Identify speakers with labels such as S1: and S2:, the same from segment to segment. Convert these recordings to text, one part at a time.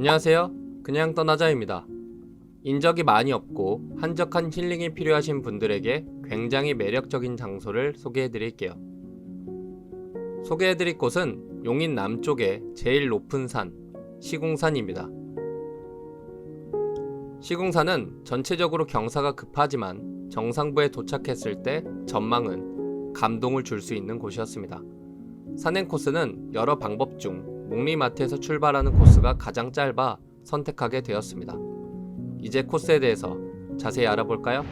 S1: 안녕하세요. 그냥 떠나자입니다. 인적이 많이 없고 한적한 힐링이 필요하신 분들에게 굉장히 매력적인 장소를 소개해 드릴게요. 소개해 드릴 곳은 용인 남쪽의 제일 높은 산, 시궁산입니다. 시궁산은 전체적으로 경사가 급하지만 정상부에 도착했을 때 전망은 감동을 줄 수 있는 곳이었습니다. 산행 코스는 여러 방법 중 목리마트에서 출발하는 코스가 가장 짧아 선택하게 되었습니다. 이제 코스에 대해서 자세히 알아볼까요?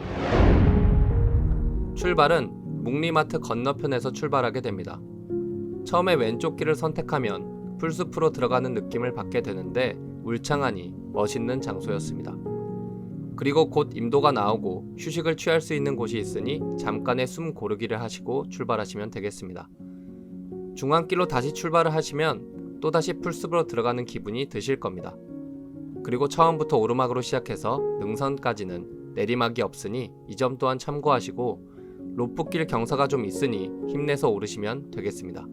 S1: 출발은 목리마트 건너편에서 출발하게 됩니다. 처음에 왼쪽 길을 선택하면 풀숲으로 들어가는 느낌을 받게 되는데 울창하니 멋있는 장소였습니다. 그리고 곧 임도가 나오고 휴식을 취할 수 있는 곳이 있으니 잠깐의 숨 고르기를 하시고 출발하시면 되겠습니다. 중앙길로 다시 출발을 하시면 또다시 풀숲으로 들어가는 기분이 드실 겁니다. 그리고 처음부터 오르막으로 시작해서 능선까지는 내리막이 없으니 이 점 또한 참고하시고 로프길 경사가 좀 있으니 힘내서 오르시면 되겠습니다.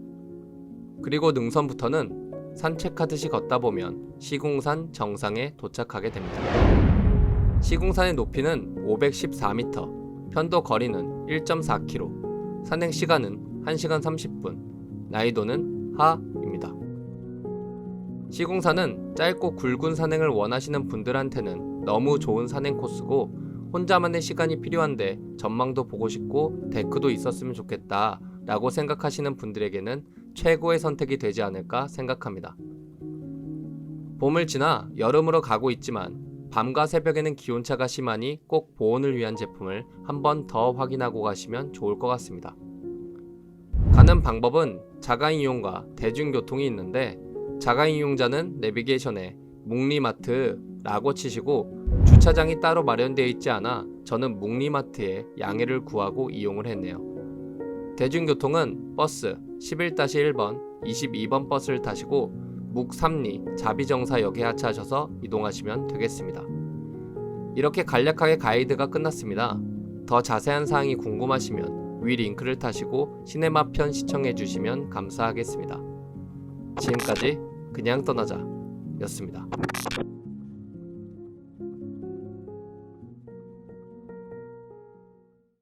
S1: 그리고 능선부터는 산책하듯이 걷다 보면 시궁산 정상에 도착하게 됩니다. 시궁산의 높이는 514m, 편도 거리는 1.4km, 산행 시간은 1시간 30분, 난이도는 하입니다. 시궁산은 짧고 굵은 산행을 원하시는 분들한테는 너무 좋은 산행 코스고 혼자만의 시간이 필요한데 전망도 보고 싶고 데크도 있었으면 좋겠다 라고 생각하시는 분들에게는 최고의 선택이 되지 않을까 생각합니다. 봄을 지나 여름으로 가고 있지만 밤과 새벽에는 기온차가 심하니 꼭 보온을 위한 제품을 한 번 더 확인하고 가시면 좋을 것 같습니다. 가는 방법은 자가 이용과 대중교통이 있는데 자가 이용자는 내비게이션에 묵리마트라고 치시고 주차장이 따로 마련되어 있지 않아 저는 묵리마트에 양해를 구하고 이용을 했네요. 대중교통은 버스 11-1번, 22번 버스를 타시고 묵삼리 자비정사역에 하차하셔서 이동하시면 되겠습니다. 이렇게 간략하게 가이드가 끝났습니다. 더 자세한 사항이 궁금하시면 위 링크를 타시고 시네마 편 시청해 주시면 감사하겠습니다. 지금까지 그냥 떠나자 였습니다.